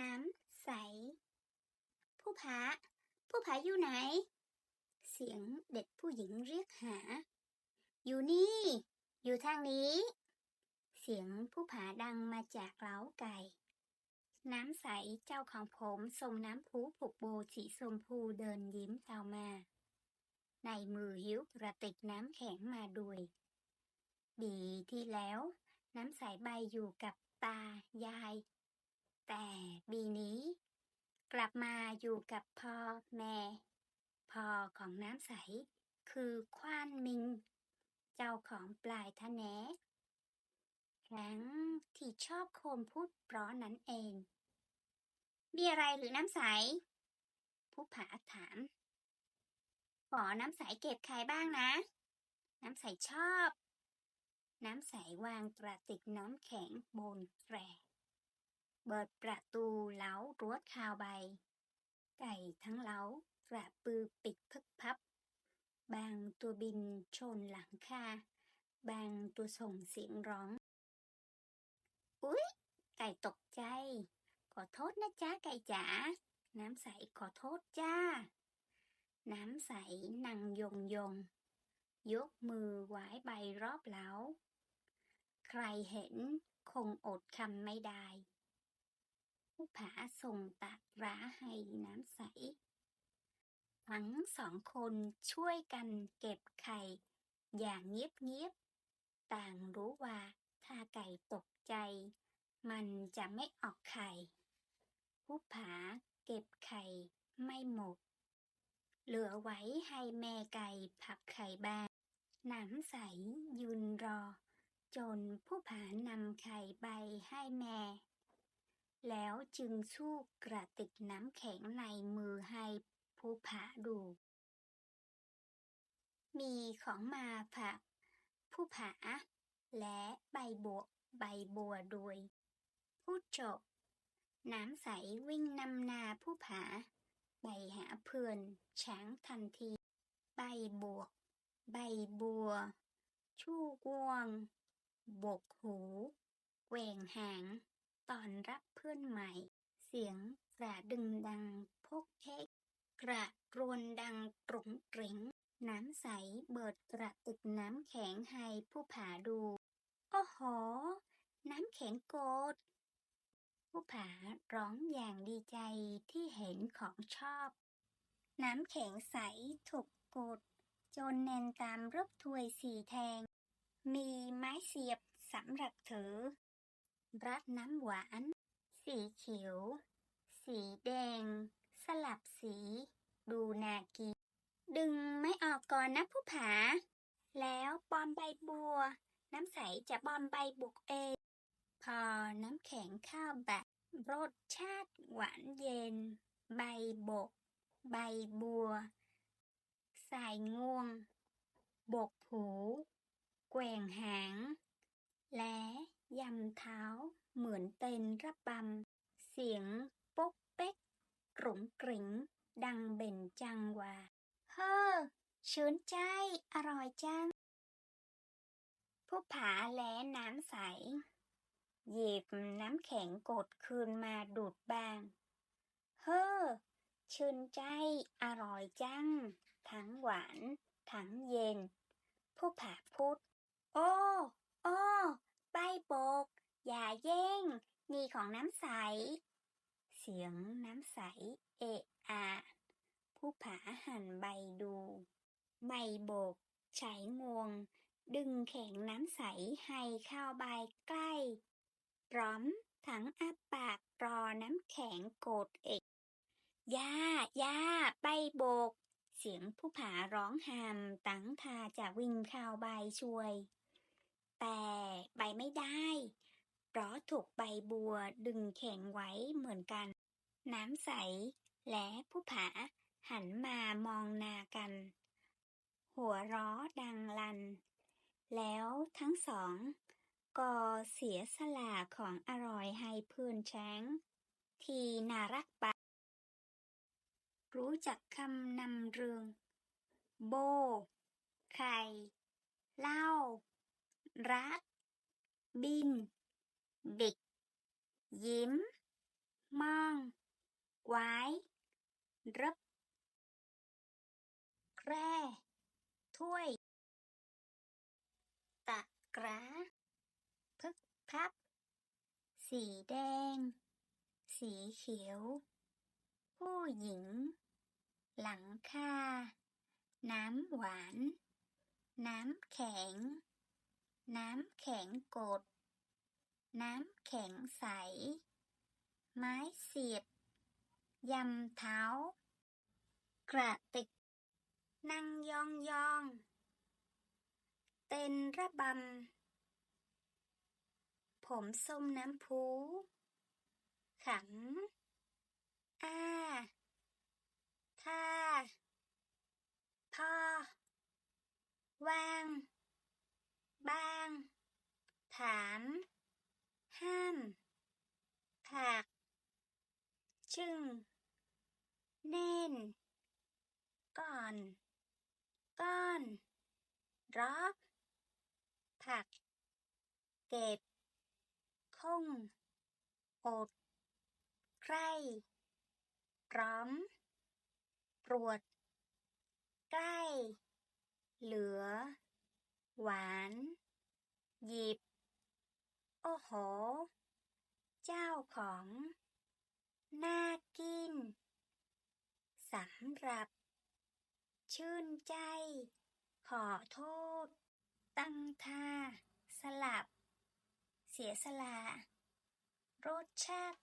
น้ำใส ผู้ผา ผู้ผาอยู่ไหน เสียงเด็กผู้หญิงเรียกหา อยู่นี่ อยู่ทางนี้ เสียงผู้ผาดังมาจากเล้าไก่ น้ำใสเจ้าของผมทรงน้ำพุผูกโบสีชมพูเดินยิ้มเข้ามา ในมือหิ้วกระติกน้ำแข็งมาด้วยปีที่แล้ว น้ำใสใบอยู่กับตายาย แต่ปีนี้ กลับมาอยู่กับพ่อแม่ พ่อของน้ำใส คือควานมิง เจ้าของปลายทะแหนครั้งที่ชอบโคมพูดเพราะนั้นเอง มีอะไรหรือน้ำใส ผู้ผาถาม ขอน้ำใสเก็บใครบ้างนะ น้ำใสชอบ น้ำใสวางกระติกน้ำแข็งบนแกร เปิดประตูเล้ารั้วคาวใบ ไก่ทั้งเล้ากระปือปิดพึกพับ บางตัวบินชนหลังคา บางตัวส่งเสียงร้อง อุ๊ย ไก่ตกใจ ขอโทษนะจ๊ะไก่จ๋า น้ำใสขอโทษจ้า น้ำใสนั่งยงยง ยกมือไหวใบรอบเล้า ใครเห็นคงอดคำไม่ได้ ผู้ผาส่งตักร้าให้น้ำใส ทั้งสองคนช่วยกันเก็บไข่ อย่างเงียบๆต่างรู้ว่าถ้าไก่ตกใจ มันจะไม่ออกไข่ ผู้ผาเก็บไข่ไม่หมด เหลือไว้ให้แม่ไก่ผักไข่บางน้ำใสยืนรอ จนผู้ผานำไข่ใบให้แม่ แล้วจึงสู้กระติกน้ำแข็งในมือให้ผู้ผาดู มีของมาฝากผู้ผา และใบบัวใบบัวด้วยพูดจบ น้ำใสวิ่งนำนาผู้ผาไปหาเพื่อนช้างทันที ใบบวก ใบบัว ชู่กวง บกหูแหว่งหาง ตอนรับเพื่อนใหม่ เสียงกระดึงดังพกเคกกระรวนดังกรุงกริงน้ำใสเบิดกระติกน้ำแข็งให้ผู้ผาดูโอ้โหน้ำแข็งโกดผู้ผาร้องอย่างดีใจที่เห็นของชอบ น้ำแข็งใสถูกกดจนแน่นตามรูปถวยสีแทง มีไม้เสียบสำหรับถือ รัดน้ำหวาน สีเขียว สีแดง สลับสี ดูน่ากินดึงไม่ออกก่อนนะผู้ผา แล้วปอมใบบัว น้ำใสจะบอมใบบุกเอง พอน้ำแข็งข้าวแบบรสชาติหวานเย็น ใบบก ใบบัว สายงวง บกหู แกว่งหาง และ ยำเท้าเหมือนเต้นระบำ เสียงป๊กเป๊กกรุงกริงดังเบ่นจังว่า เฮ้อชื่นใจ อร่อยจัง ผู้ผาและน้ำใส หยิบน้ำแข็งกดคืนมาดูดบาง เฮ้อชื่นใจ อร่อยจัง ทั้งหวาน ทั้งเย็น ผู้ผาพูด โอ้ โอ้ ใบโบกอย่าแย่งนี่ของน้ำใส เสียงน้ำใส เอะอะผู้ผาหันใบดูใบโบกใช้งวง ดึงแข็งน้ำใสให้เข้าใบใกล้พร้อมทั้งอาปากรอน้ำแข็งโกดเอกย่าย่าใบโบก เสียงผู้ผาร้องหาม ตั้งทาจะวิ่งข้าวใบช่วย แต่ใบไม่ได้ เพราะถูกใบบัวดึงแข็งไว้เหมือนกัน น้ำใสและผู้ผาหันมามองนากัน หัวราะดังลัน แล้วทั้งสองก็เสียสละของอร่อยให้เพื่อนช้ง ที่น่ารักปะรู้จักคำนำเรือง โบ ไข่เหล้า รัก บิน บิก ยิ้ม มองไว้รับแคร่ถ้วย ตะกร้า พึกพับ สีแดง สีเขียว ผู้หญิง หลังคา น้ำหวาน น้ำแข็ง น้ำแข็งกด น้ำแข็งใส ไม้เสียบ ยำเท้า กระติก นั่งยองยอง เต้นระบำ ผมส้มน้ำพูขำอ้าท่าพ่อว่าง บ้าง ถามห้ามผักชึ่งเน่น ก่อน ก้อนรอบผัก เก็บ คงอด ใครพร้อมปรวดใกล้ เหลือ หวาน หยิบ โอ้โห เจ้าของ น่ากิน สำหรับ ชื่นใจ ขอโทษ ตั้งท่า สลับ เสียสละ รสชาติ